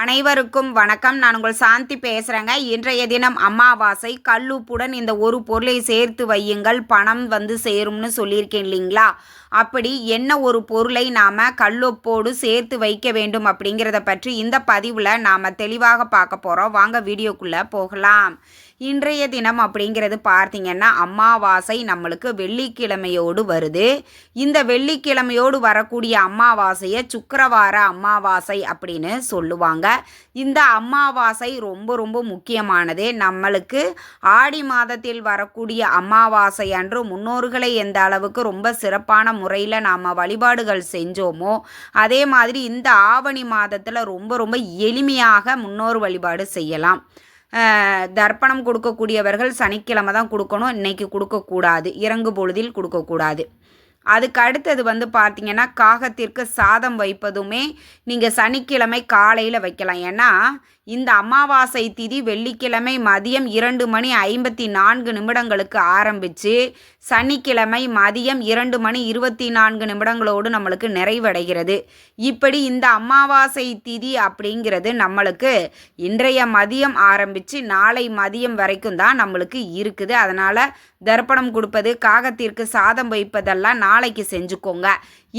அனைவருக்கும் வணக்கம். நான் உங்கள் சாந்தி பேசுகிறேங்க இன்றைய தினம் அமாவாசை. கல்லுப்புடன் இந்த ஒரு பொருளை சேர்த்து வையுங்கள். பணம் வந்து சேரும்னு சொல்லியிருக்கேன் இல்லைங்களா? அப்படி என்ன ஒரு பொருளை நாம் கல்லுப்போடு சேர்த்து வைக்க வேண்டும் அப்படிங்கிறத பற்றி இந்த பதிவில் நாம் தெளிவாக பார்க்க போகிறோம் வாங்க வீடியோக்குள்ளே போகலாம். இன்றைய தினம் அப்படிங்கிறது பார்த்தீங்கன்னா அமாவாசை நம்மளுக்கு வெள்ளிக்கிழமையோடு வருது. இந்த வெள்ளிக்கிழமையோடு வரக்கூடிய அமாவாசையை சுக்கரவார அமாவாசை அப்படின்னு சொல்லுவாங்க. இந்த அமாவாசை ரொம்ப ரொம்ப முக்கியமானது. நம்மளுக்கு ஆடி மாதத்தில் வரக்கூடிய அமாவாசை அன்று முன்னோர்களை எந்த அளவுக்கு ரொம்ப சிறப்பான முறையில் நாம் வழிபாடுகள் செஞ்சோமோ அதே மாதிரி இந்த ஆவணி மாதத்தில் ரொம்ப ரொம்ப எளிமையாக முன்னோர் வழிபாடு செய்யலாம். தர்ப்பணம் கொடுக்கக்கூடியவர்கள் சனிக்கிழமை தான் கொடுக்கணும். இன்னைக்கு கொடுக்கக்கூடாது. இறங்கு பொழுதில் கொடுக்கக்கூடாது. அதுக்கு அடுத்தது வந்து பார்த்தீங்கன்னா காகத்திற்கு சாதம் வைப்பதுமே நீங்கள் சனிக்கிழமை காலையில் வைக்கலாம். ஏன்னா இந்த அமாவாசை திதி வெள்ளிக்கிழமை மதியம் இரண்டு மணி ஐம்பத்தி நான்கு நிமிடங்களுக்கு ஆரம்பித்து சனிக்கிழமை மதியம் இரண்டு மணி இருபத்தி நான்கு நிமிடங்களோடு நம்மளுக்கு நிறைவடைகிறது. இப்படி இந்த அமாவாசை திதி அப்படிங்கிறது நம்மளுக்கு இன்றைய மதியம் ஆரம்பித்து நாளை மதியம் வரைக்கும் தான் நம்மளுக்கு இருக்குது. அதனால் தர்ப்பணம் கொடுப்பது காகத்திற்கு சாதம் வைப்பதெல்லாம் நான் நாளைக்கு செஞ்சுக்கோங்க.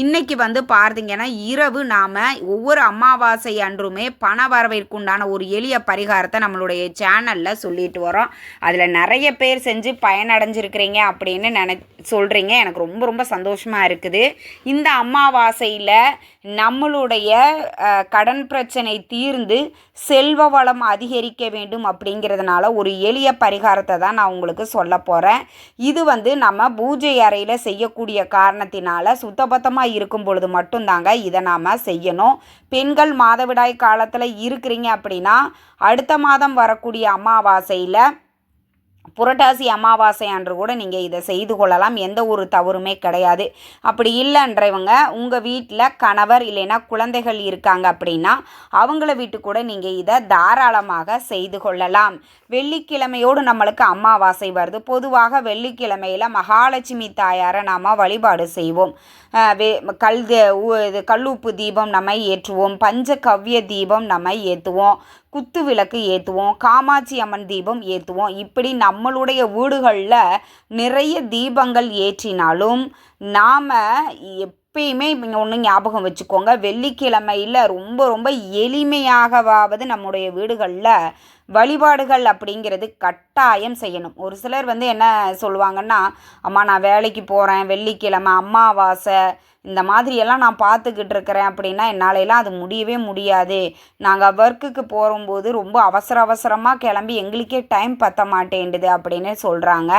இன்னைக்கு வந்து பார்த்தீங்கன்னா இரவு நாம் ஒவ்வொரு அமாவாசை அன்றுமே பண வரவிற்குண்டான ஒரு எளிய பரிகாரத்தை நம்மளுடைய சேனலில் சொல்லிட்டு வரோம். அதில் நிறைய பேர் செஞ்சு பயனடைஞ்சிருக்கிறீங்க அப்படின்னு நினை சொல்கிறீங்க எனக்கு ரொம்ப ரொம்ப சந்தோஷமாக இருக்குது. இந்த அமாவாசையில் நம்மளுடைய கடன் பிரச்சனை தீர்ந்து செல்வ வளம் அதிகரிக்க வேண்டும் அப்படிங்கிறதுனால ஒரு எளிய பரிகாரத்தை தான் நான் உங்களுக்கு சொல்ல போகிறேன் இது வந்து நம்ம பூஜை அறையில் செய்யக்கூடிய காரணத்தினால சுத்தபத்தமாக இருக்கும் பொழுது மட்டும்தாங்க இதை நாம் செய்யணும். பெண்கள் மாதவிடாய் காலத்தில் இருக்கிறீங்க அப்படின்னா அடுத்த மாதம் வரக்கூடிய அமாவாசையில் புரட்டாசி அமாவாசை அன்று கூட நீங்கள் இதை செய்து கொள்ளலாம். எந்த ஒரு தவறுமே கிடையாது. அப்படி இல்லைன்றவங்க உங்கள் வீட்டில் கணவர் இல்லைன்னா குழந்தைகள் இருக்காங்க அப்படின்னா அவங்கள வீட்டு கூட நீங்கள் இதை தாராளமாக செய்து கொள்ளலாம். வெள்ளிக்கிழமையோடு நம்மளுக்கு அமாவாசை வருது. பொதுவாக வெள்ளிக்கிழமையில் மகாலட்சுமி தாயாரை நாம் வழிபாடு செய்வோம். வே கல் இது கல்லுப்பு தீபம் நம்ம ஏற்றுவோம். பஞ்ச கவ்ய தீபம் நம்ம ஏற்றுவோம் குத்து விளக்கு ஏற்றுவோம் காமாட்சி அம்மன் தீபம் ஏற்றுவோம் இப்படி நம்மளுடைய வீடுகளில் நிறைய தீபங்கள் ஏற்றினாலும் நாம் எப்பயுமே ஒன்று ஞாபகம் வச்சுக்கோங்க வெள்ளிக்கிழமையில் ரொம்ப ரொம்ப எளிமையாகவாவது நம்முடைய வீடுகளில் வழிபாடுகள் அப்படிங்கிறது கட்டாயம் செய்யணும். ஒரு சிலர் வந்து என்ன சொல்லுவாங்கன்னா அம்மா நான் வேலைக்கு போகிறேன் வெள்ளிக்கிழமை அமாவாசை இந்த மாதிரியெல்லாம் நான் பார்த்துக்கிட்டு இருக்கிறேன் அப்படின்னா என்னாலெல்லாம் அது முடியவே முடியாது. நாங்கள் ஒர்க்குக்கு போகும்போது ரொம்ப அவசர அவசரமாக கிளம்பி எங்களுக்கே டைம் பற்ற மாட்டேன்டுது அப்படின்னு சொல்கிறாங்க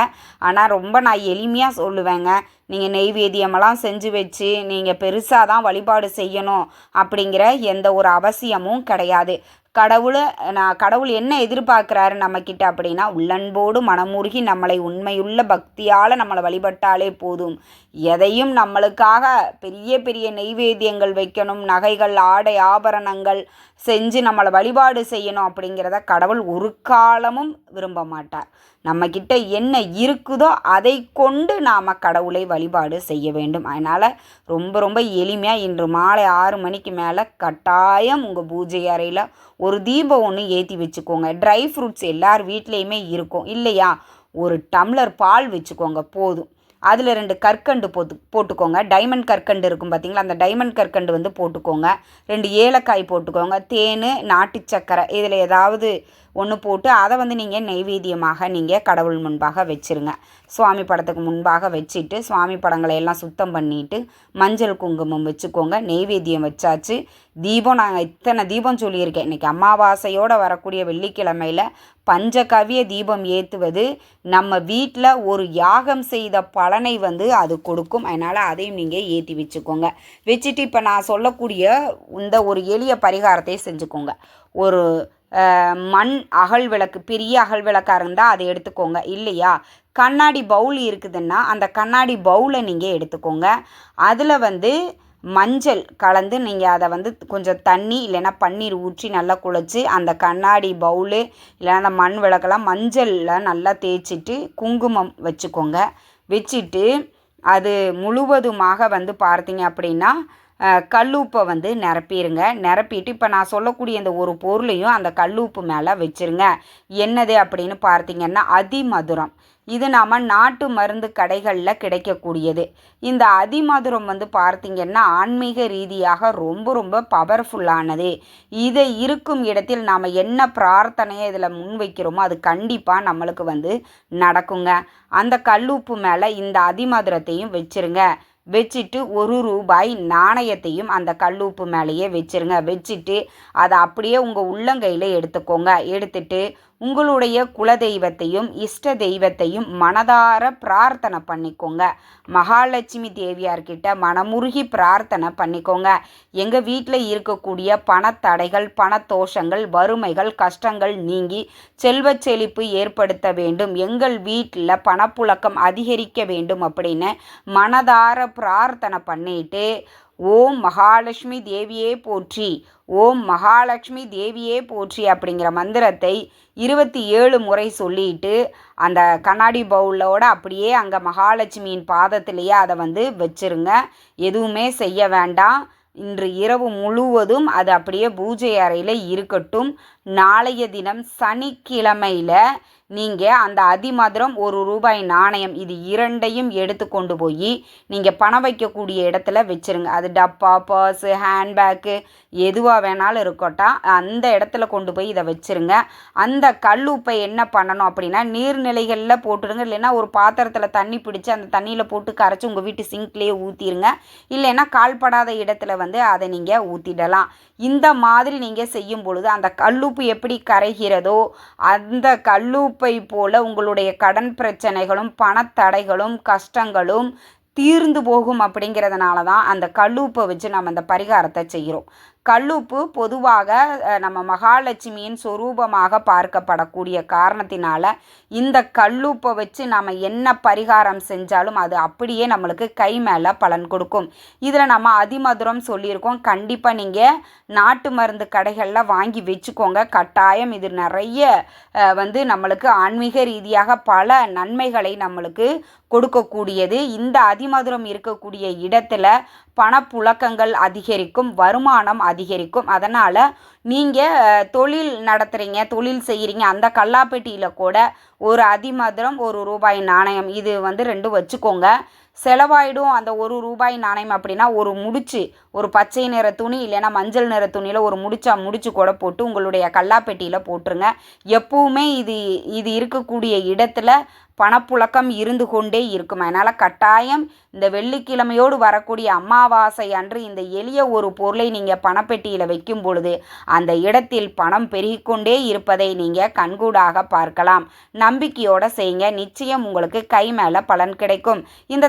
ஆனால் ரொம்ப நான் எளிமையாக சொல்லுவேங்க. நீங்கள் நெய்வேத்தியமெல்லாம் செஞ்சு வச்சு நீங்கள் பெருசாக தான் வழிபாடு செய்யணும் அப்படிங்கிற எந்த ஒரு அவசியமும் கிடையாது. கடவுளை நான் கடவுள் என்ன எதிர்பார்க்குறாரு நம்மக்கிட்ட அப்படின்னா உள்ளன்போடு மனமுருகி நம்மளை உண்மையுள்ள பக்தியால் நம்மளை வழிபட்டாலே போதும். எதையும் நம்மளுக்காக பெரிய பெரிய நெய்வேத்தியங்கள் வைக்கணும் நகைகள் ஆடை ஆபரணங்கள் செஞ்சு நம்மளை வழிபாடு செய்யணும் அப்படிங்கிறத கடவுள் ஒரு காலமும் விரும்ப மாட்டார். நம்மக்கிட்ட என்ன இருக்குதோ அதை கொண்டு நாம் கடவுளை வழிபாடு செய்ய வேண்டும். அதனால் ரொம்ப ரொம்ப எளிமையாக இன்று மாலை ஆறு மணிக்கு மேலே கட்டாயம் உங்கள் பூஜை அறையில் ஒரு தீபம் ஒன்று ஏற்றி வச்சுக்கோங்க. ட்ரை ஃப்ரூட்ஸ் எல்லார் வீட்லேயுமே இருக்கும். இல்லையா? ஒரு டம்ளர் பால் வச்சுக்கோங்க போதும். அதில் ரெண்டு கற்கண்டு போட்டு போட்டுக்கோங்க. டைமண்ட் கற்கண்டு இருக்கும் பார்த்தீங்களா அந்த டைமண்ட் கற்கண்டு வந்து போட்டுக்கோங்க. ரெண்டு ஏலக்காய் போட்டுக்கோங்க. தேன் நாட்டு சக்கரை இதில் ஏதாவது ஒன்று போட்டு அதை வந்து நீங்கள் நெய்வேத்தியமாக நீங்கள் கடவுள் முன்பாக வச்சுருங்க. சுவாமி படத்துக்கு முன்பாக வச்சுட்டு சுவாமி படங்களை எல்லாம் சுத்தம் பண்ணிட்டு மஞ்சள் குங்குமம் வச்சுக்கோங்க. நெய்வேத்தியம் வச்சாச்சு. தீபம் நாங்கள் இத்தனை தீபம் சொல்லியிருக்கேன். இன்றைக்கி அமாவாசையோடு வரக்கூடிய வெள்ளிக்கிழமையில் பஞ்சகவிய தீபம் ஏற்றுவது நம்ம வீட்டில் ஒரு யாகம் செய்த பலனை வந்து அது கொடுக்கும். அதனால் அதையும் நீங்கள் ஏற்றி வச்சுக்கோங்க. வச்சுட்டு இப்போ நான் சொல்லக்கூடிய இந்த ஒரு எளிய பரிகாரத்தை செஞ்சுக்கோங்க. ஒரு மண் அகல் விளக்கு பெரிய அகல் விளக்காக இருந்தால் அதை எடுத்துக்கோங்க. இல்லையா? கண்ணாடி பவுல் இருக்குதுன்னா அந்த கண்ணாடி பவுலை நீங்கள் எடுத்துக்கோங்க. அதில் வந்து மஞ்சள் கலந்து நீங்கள் அதை வந்து கொஞ்சம் தண்ணி இல்லைன்னா பன்னீர் ஊற்றி நல்லா குழச்சி அந்த கண்ணாடி பவுலு இல்லைன்னா அந்த மண் விளக்கெல்லாம் மஞ்சளில் நல்லா தேய்ச்சிட்டு குங்குமம் வச்சுக்கோங்க. வச்சுட்டு அது முழுவதுமாக வந்து பார்த்தீங்க அப்படின்னா கல்லுப்பை வந்து நிரப்பிடுங்க நிரப்பிட்டு இப்போ நான் சொல்லக்கூடிய இந்த ஒரு பொருளையும் அந்த கல்லுப்பு மேலே வச்சுருங்க. என்னது அப்படின்னு பார்த்தீங்கன்னா அதிமதுரம். இது நாம் நாட்டு மருந்து கடைகளில் கிடைக்கக்கூடியது. இந்த அதிமதுரம் வந்து பார்த்தீங்கன்னா ஆன்மீக ரீதியாக ரொம்ப ரொம்ப பவர்ஃபுல்லானது இதை இருக்கும் இடத்தில் நாம் என்ன பிரார்த்தனையை இதில் முன்வைக்கிறோமோ அது கண்டிப்பாக நம்மளுக்கு வந்து நடக்குங்க. அந்த கல்லுப்பு மேலே இந்த அதிமதுரத்தையும் வச்சிருங்க. வச்சுட்டு ஒரு ரூபாய் நாணயத்தையும் அந்த கல்லுப்பு மேலேயே வச்சிருங்க. வச்சுட்டு அதை அப்படியே உங்கள் உள்ளங்கையில் எடுத்துக்கோங்க. எடுத்துட்டு உங்களுடைய குலதெய்வத்தையும் இஷ்ட தெய்வத்தையும் மனதார பிரார்த்தனை பண்ணிக்கோங்க. மகாலட்சுமி தேவியார்கிட்ட மனமுருகி பிரார்த்தனை பண்ணிக்கோங்க. எங்கள் வீட்டில் இருக்கக்கூடிய பணத்தடைகள் பணத்தோஷங்கள் வறுமைகள் கஷ்டங்கள் நீங்கி செல்வச் செழிப்பு ஏற்படுத்த வேண்டும். எங்கள் வீட்டில் பணப்புழக்கம் அதிகரிக்க வேண்டும் அப்படின்னு மனதார பிரார்த்தனை பண்ணிட்டு ஓம் மகாலட்சுமி தேவியே போற்றி ஓம் மகாலட்சுமி தேவியே போற்றி அப்படிங்கிற மந்திரத்தை இருபத்தி ஏழு முறை சொல்லிட்டு அந்த கண்ணாடி பவுலோட அப்படியே அங்கே மகாலட்சுமியின் பாதத்திலேயே அதை வந்து வச்சுருங்க. எதுவுமே செய்ய வேண்டாம். இன்று இரவு முழுவதும் அது அப்படியே பூஜை அறையில் இருக்கட்டும். நாளைய தினம் சனிக்கிழமையில் நீங்கள் அந்த அதிமதுரம் ஒரு ரூபாய் நாணயம் இது இரண்டையும் எடுத்து கொண்டு போய் நீங்கள் பணம் வைக்கக்கூடிய இடத்துல வச்சிருங்க. அது டப்பா பர்ஸு ஹேண்ட்பேக்கு எதுவாக வேணாலும் இருக்கட்டும். அந்த இடத்துல கொண்டு போய் இதை வச்சுருங்க. அந்த கல்லுப்பை என்ன பண்ணணும் அப்படின்னா நீர்நிலைகளில் போட்டுடுங்க. இல்லைன்னா ஒரு பாத்திரத்தில் தண்ணி பிடிச்சி அந்த தண்ணியில் போட்டு கரைச்சி உங்கள் வீட்டு சிங்க்லேயே ஊற்றிடுங்க இல்லைன்னா கால்படாத இடத்துல வந்து அதை நீங்கள் ஊற்றிடலாம் இந்த மாதிரி நீங்கள் செய்யும் பொழுது அந்த கல்லுப்பு எப்படி கரைகிறதோ அந்த கல்லுப்பை போல் உங்களுடைய கடன் பிரச்சனைகளும் பணத்தடைகளும் கஷ்டங்களும் தீர்ந்து போகும் அப்படிங்கிறதுனால தான் அந்த கல்லுப்பை வச்சு நம்ம அந்த பரிகாரத்தை செய்கிறோம். கல்லுப்பு பொதுவாக நம்ம மகாலட்சுமியின் சொரூபமாக பார்க்கப்படக்கூடிய காரணத்தினால இந்த கல்லுப்பை வச்சு நம்ம என்ன பரிகாரம் செஞ்சாலும் அது அப்படியே நம்மளுக்கு கை மேலே பலன் கொடுக்கும். இதில் நம்ம அதிமதுரம் சொல்லியிருக்கோம். கண்டிப்பாக நீங்கள் நாட்டு மருந்து கடைகளில் வாங்கி வச்சுக்கோங்க. கட்டாயம் இது நிறைய வந்து நம்மளுக்கு ஆன்மீக ரீதியாக பல நன்மைகளை நம்மளுக்கு கொடுக்கக்கூடியது. இந்த அதிமதுரம் இருக்கக்கூடிய இடத்துல பணப்புழக்கங்கள் அதிகரிக்கும் வருமானம் அதிகரிக்கும். அதனால் நீங்கள் தொழில் நடத்துகிறீங்க தொழில் செய்கிறீங்க அந்த கல்லாப்பெட்டியில் கூட ஒரு அதிமதுரம் ஒரு ரூபாய் நாணயம் இது வந்து ரெண்டும் வச்சுக்கோங்க. செலவாயிடும். அந்த ஒரு ரூபாய் நாணயம் அப்படின்னா ஒரு முடிச்சு ஒரு பச்சை நிற துணி இல்லைன்னா மஞ்சள் நிற துணியில் ஒரு முடிச்சா முடிச்சு கூட போட்டு உங்களுடைய கல்லாப்பெட்டியில் போட்டுருங்க. எப்பவுமே இது இது இருக்கக்கூடிய இடத்துல பணப்புழக்கம் இருந்து கொண்டே இருக்கும். அதனால் கட்டாயம் இந்த வெள்ளிக்கிழமையோடு வரக்கூடிய அமாவாசை அன்று இந்த எளிய ஒரு பொருளை நீங்கள் பணப்பெட்டியில் வைக்கும் பொழுது அந்த இடத்தில் பணம் பெருகிக்கொண்டே இருப்பதை நீங்கள் கண்கூடாக பார்க்கலாம். நம்பிக்கையோடு செய்யுங்க. நிச்சயம் உங்களுக்கு கை மேலே பலன் கிடைக்கும். இந்த